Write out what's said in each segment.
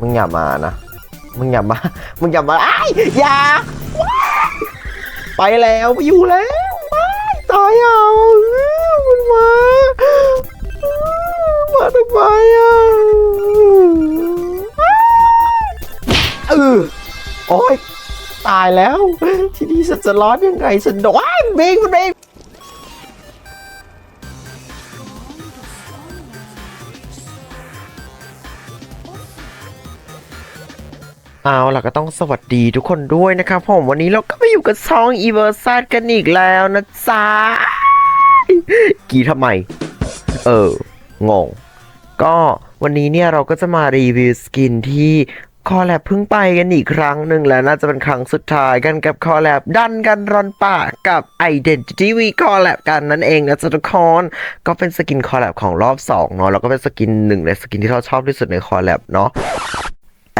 มึงอย่ามานะ มึงอย่ามา มึงอย่ามาไอ้ยอย่า ไปแล้วไปอยู่แล้วว้ายตายอะมันมา มาทำไมอะเออโอ้ยตายแล้ว ทีนี้ฉันจะรอดยังไงฉันโดนว้ายมันเบงมันเบง เอาล่ะก็ต้องสวัสดีทุกคนด้วยนะครับผมวันนี้เราก็มาอยู่กับซองอีเวอร์ซักันอีกแล้วนะจ๊ะกี่ทำไม เอองง ก็วันนี้เนี่ยเราก็จะมารีวิวสกินที่คอแลบเพิ่งไปกันอีกครั้งหนึ่งแล้วน่าจะเป็นครั้งสุดท้ายกันกับคอแลบดันกันรอนป่ากับ Identity V คอแลบกันนั่นเองนะจ๊ะทุกคนก็เป็นสกินคอแลบของรอบ2เนาะแล้วก็เป็นสกินหนึ่งในสกินที่เราชอบที่สุดในคอแลบเนาะ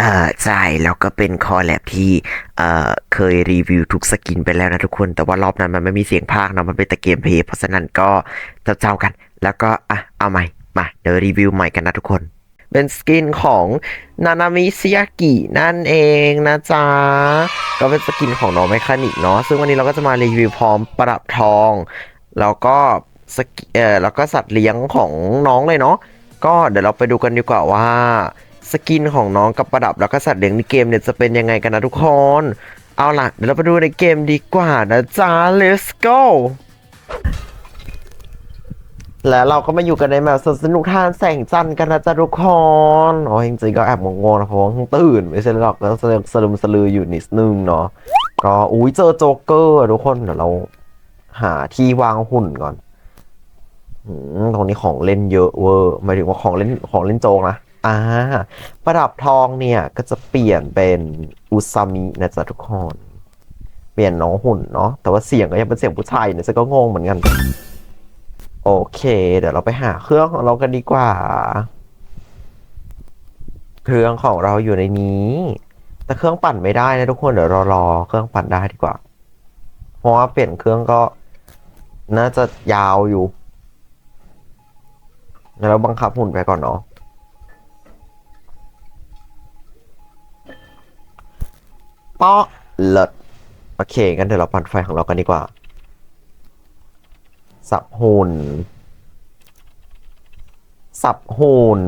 อ่าใช่แล้วก็เป็นคอแลบที่เอ่อเคยรีวิวทุกสกินไปแล้วนะทุกคน แต่ว่ารอบนั้นมันไม่มีเสียงพากย์นะมันเป็นแต่เกมเพย์เพราะฉะนั้นก็เจ้าๆกัน แล้วก็อะเอาใหม่มาเดี๋ยวรีวิวใหม่กันนะทุกคนเป็นสกินของนานามิซิยากินั่นเองนะจ๊ะ ก็เป็นสกินของน้องแมคานิกเนาะซึ่งวันนี้เราก็จะมารีวิวพร้อมประดับทอง แล้วก็สกิเออแล้วก็สัตว์เลี้ยงของน้องเลยเนาะก็เดี๋ยวเราไปดูกันดีกว่าว่า สกินของน้องกับประดับแล้วก็สัตว์เลี้ยงในเกมเนี่ยจะเป็นยังไงกันนะทุกคน เอาล่ะ เดี๋ยวเราไปดูในเกมดีกว่านะจ๊ะ let's go และเราก็มาอยู่กันในแบบสนุกทานแสงจันทร์กันนะจ๊ะทุกคนอ๋อจริงๆก็แอบงงๆนะเพราะว่าตื่น ไม่ใช่หรอกก็สลืมสลืมสลืออยู่นิดนึงเนาะก็อุ้ยเจอโจ๊กเกอร์ทุกคนเดี๋ยวเราหาที่วางหุ่นก่อนตรงนี้ของเล่นเยอะเวอร์หมายถึงว่าของเล่นของเล่นโจ๊กนะ อ่า ประดับทองเนี่ยก็จะเปลี่ยนเป็นอุซามินะจ๊ะทุกคน เปลี่ยนน้องหุ่นเนาะ แต่ว่าเสียงก็ยังเป็นเสียงผู้ชายเนี่ยฉันก็งงเหมือนกัน โอเค เดี๋ยวเราไปหาเครื่องของเรากันดีกว่า เครื่องของเราอยู่ในนี้ แต่เครื่องปั่นไม่ได้นะทุกคน เดี๋ยวรารอเครื่องปั่นได้ดีกว่า เพราะว่าเปลี่ยนเครื่องก็น่าจะยาวอยู่งั้นเราบังคับหุ่นไปก่อนเนาะ เปาะเลิศโอเคงั้นเดี๋ยวเราปั่นไฟของเรากันดีกว่า สับหุ่น สับหุ่น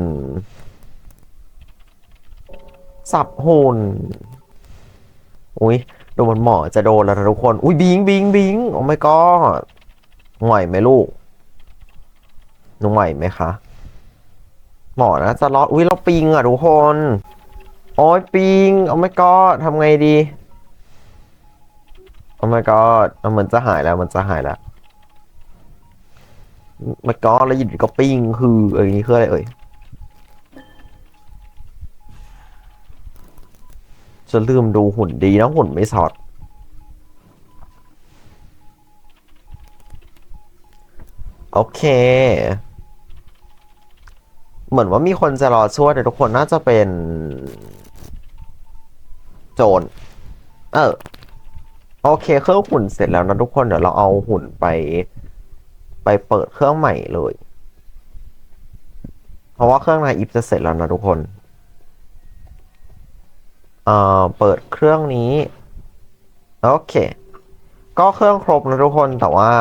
สับหุ่น อุ้ยดูมันหมอจะโดนแล้วทุกคน อุ้ยบิงบิงบิงโอ้ไม่ก็ไหวไหมลูกหนุ่ไหวไหมคะหมอนะจะรอดอุ้ยเราปิงอะทุกคน โอ้ยปิงโอ้ my god ทำไงดีโอ้ my god เอาเหมือนจะหายแล้วมันจะหายแล้วมันก็แล้วยินก็ปิ้งคือเอ้ยนี่คืออะไรเอ่ยจะลืมดูหุ่นดีนะหุ่นไม่สอดโอเค เหมือนว่ามีคนจะรอช่วยแต่ทุกคนน่าจะเป็น โจรเออ โอเค เครื่องหุ่นเสร็จแล้วนะทุกคนเดี๋ยวเราเอาหุ่นไป ไปเปิดเครื่องใหม่เลย เพราะว่าเครื่องนายอิฟจะเสร็จแล้วนะทุกคนเอ่อเปิดเครื่องนี้ โอเค ก็เครื่องครบนะทุกคนแต่ว่า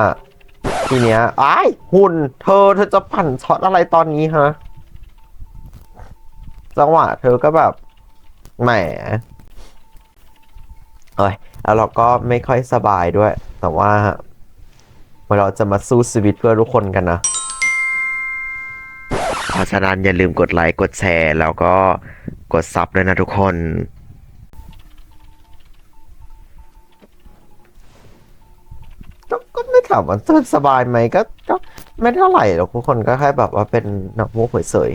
ทีเนี้ยอ้ายหุ่น เธอเธอจะปั่นช็อตอะไรตอนนี้ฮะ จังหวะเธอก็แบบ แหม ยแล้วเราก็ไม่ค่อยสบายด้วย แต่ว่าเราจะมาสู้ชีวิตเพื่อทุกคนกันนะเพราะฉะนั้นอย่าลืมกดไลค์กดแชร์ แล้วก็กดซับด้วยนะทุกคนก็ก็ไม่ถามว่าสบายไหมก็ก็ไม่เท่าไหร่หรอกทุกคนก็แค่แบบว่าเป็นนักมุกเฉย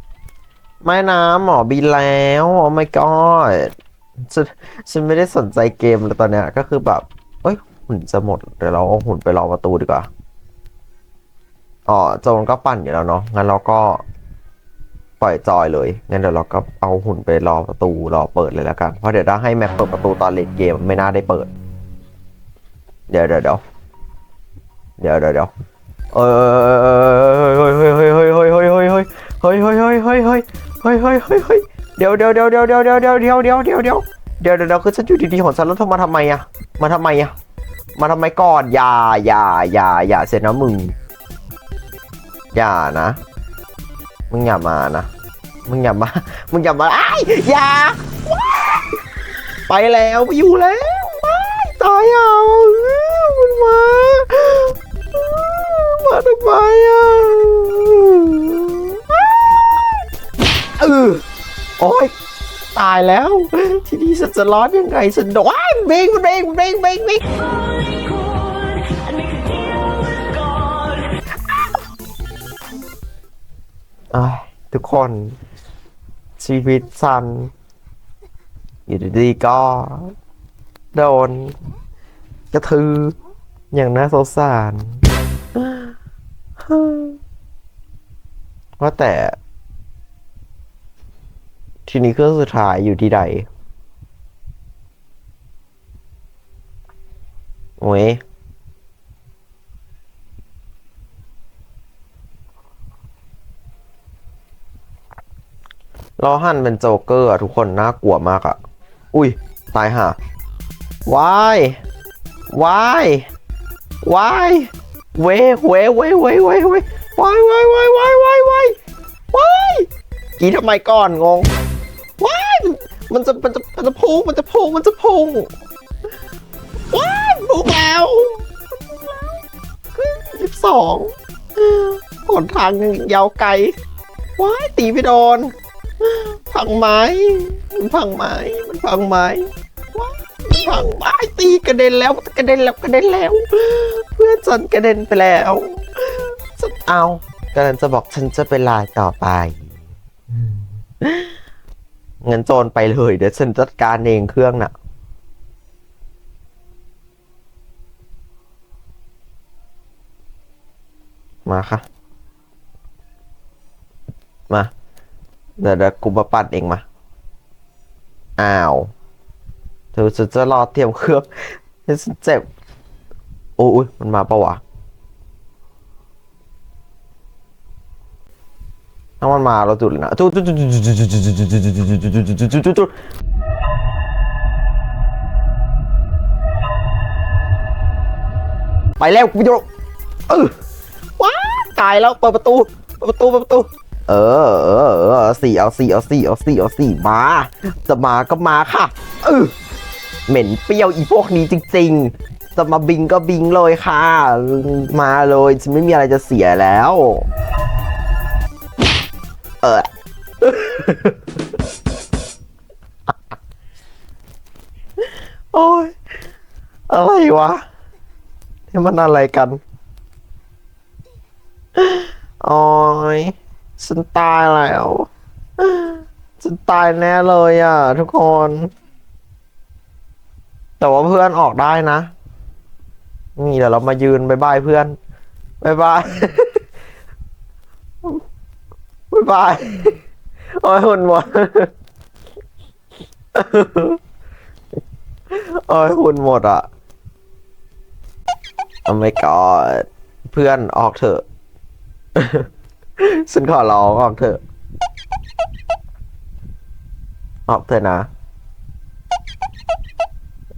ๆไม่นะหมอบินแล้ว โอ้ my god ฉันฉันไม่ได้สนใจเกมเลยตอนเนี้ยก็คือแบบเอ้ยหุ่นจะหมดเดี๋ยวเราเอาหุ่นไปรอประตูดีกว่าอ๋อโจนก็ปั่นอยู่แล้วเนาะงั้นเราก็ปล่อยจอยเลยงั้นเดี๋ยวเราก็เอาหุ่นไปรอประตูรอเปิดเลยแล้วกันเพราะเดี๋ยวถ้าให้แม็กเปิดประตูตอนเลดเกมไม่น่าได้เปิด เดี๋ยวเดี๋ยวเดี๋ยวเดี๋ยวเดี๋ยวเดี๋ยวเออเฮ้ยเฮ้ยเฮ้ยเฮ้ยเฮ้ยเฮ้ยเฮ้ยเฮ้ยเฮ้ยเฮ้ยเฮ้ยเฮ้ยเฮ้ยเฮ้ยเฮ้ย เดี๋ยวเดี๋ยวเดี๋ยวเดี๋ยวเดี๋ยวเดี๋ยวเดี๋ยวเดี๋ยวเดี๋ยวเดี๋ยวเดี๋ยวเดี๋ยวเดี๋ยวคือฉันอยู่ดีๆของฉันแล้วเธอมาทำไมอะมาทำไมอะมาทำไมก่อนอย่าอย่าอย่าอย่าเสร็จนะมึงอย่านะมึงอย่ามานะมึงอย่ามามึงอย่ามาไอ้ายอย่าไปแล้วไปอยู่แล้วว้ายตายอะมันมามาทำไมายแล้ว ทีนี้ฉันจะรอดยังไงฉันโดนว้ายเบงเบงเบงเบงเบงอ้ายทุกคนชีวิตสันอยู่ดีๆก็โดนกระทืออย่างน่าสงสารว่าแต่ ทีนี้เครื่องสุดท้ายอยู่ที่ใด โอ้ยลอหันเป็นโจ๊กเกอร์อะทุกคนน่ากลัวมากอะอุ้ย ตายห่าวายวายวายเวเวเวเวเวเววายวายวายวายวายวายวายกี่ทำไมก่อนงง มันจะมันจะมันจะพุ่งมันจะพุ่งมันจะพุ่งว้ายพุ่งแล้วยี่สิบสองหนทางยังยาวไกลว้ายตีไม่โดนพังไม้มันพังไม้มันพังไม้ว้ายมันพังไม้ตีกระเด็นแล้วกระเด็นแล้วกระเด็นแล้ว เพื่อนฉันกระเด็นไปแล้วฉันเอากำลังจะบอกฉันจะเป็นลายต่อไป งินโจรไปเลยเดี๋ยวฉันจัดการเองเครื่องน่ะ มาค่ะ มาเดี๋ยวเดี๋ยวกูมาปั่นเองมา อ้าวเธอจะจะรอเตรียมเครื่องฉันเจ็บ โอ้ยมันมาปะวะ ถ้ามันมาเราจุดเลยนะจุดจุดจุดจุดจุดจุดจุดจุดจุดจุดจุดไปแล้วกูจะเออว้าตายแล้วเปิดประตูเปิดประตูเปิดประตู เออเออเออสี่เอาสี่เอาสี่เอาสี่เอาสี่มาจะมาก็มาค่ะเออเหม็นเปรี้ยวอีพวกนี้จริง ๆ จะมาบิงก็บิงเลยค่ะ มาเลยฉันไม่มีอะไรจะเสียแล้ว เออโอ้ย อะไรวะนี่มันอะไรกันโอ้ยฉันตายแล้วฉันตายแน่เลยอะ ทุกคน แต่ว่าเพื่อนออกได้นะ นี่เดี๋ยวเรามายืนบายบายเพื่อนบายบาย บายบายโอ้ยหุ่นหมดโอ้ยหุ่นหมดอะโอ้ my god เพื่อนออกเถอะฉันขอร้องออกเถอะ ออกเถอะนะ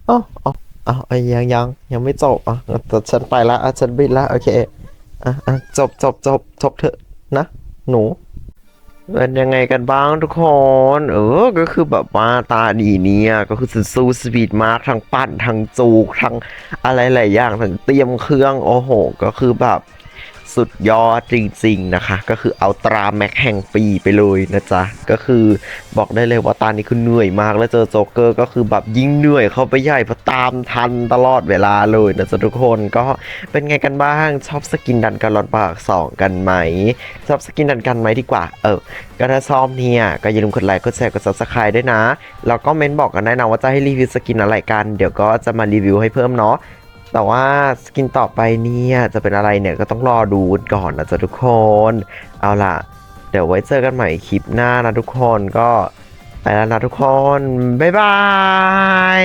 อ้าเอ้าเอ้าเอยังยังยังไม่จบอะแต่ฉันไปละอะฉันบินละโอเคอะอะจบจบจบจบเถอะนะ หนู เป็นยังไงกันบ้างทุกคน เออ ก็คือแบบว่าตาดีเนี่ย ก็คือสุดสู้สปีดมากทั้งปั่นทั้งจูกทั้งอะไรหลายอย่างทั้งเตรียมเครื่อง โอ้โห ก็คือแบบ สุดยอดจริงๆนะคะ ก็คือเอาตราแม็กแห่งปีไปเลยนะจ๊ะ ก็คือบอกได้เลยว่าตอนนี้คือเหนื่อยมากแล้วเจอโจ๊กเกอร์ก็คือแบบยิ่งเหนื่อยเข้าไปใหญ่เพราะตามทันตลอดเวลาเลยนะจ๊ะทุกคนก็เป็นไงกันบ้างชอบสกินดันการอนปากสองกันไหม ชอบสกินดันกันไหมดีกว่า เออก็ถ้าชอบเนี่ยก็อย่าลืมกดไลค์กดแชร์กด subscribe ด้วยนะแล้วก็เม้นบอกกันได้นะว่าจะให้รีวิวสกินอะไรกัน เดี๋ยวก็จะมารีวิวให้เพิ่มเนาะ แต่ว่าสกินต่อไปเนี่ยจะเป็นอะไรเนี่ยก็ต้องรอดูก่อนนะจ๊ะทุกคน เอาล่ะ เดี๋ยวไว้เจอกันใหม่คลิปหน้านะทุกคนก็ไปแล้วนะทุกคน บ๊ายบาย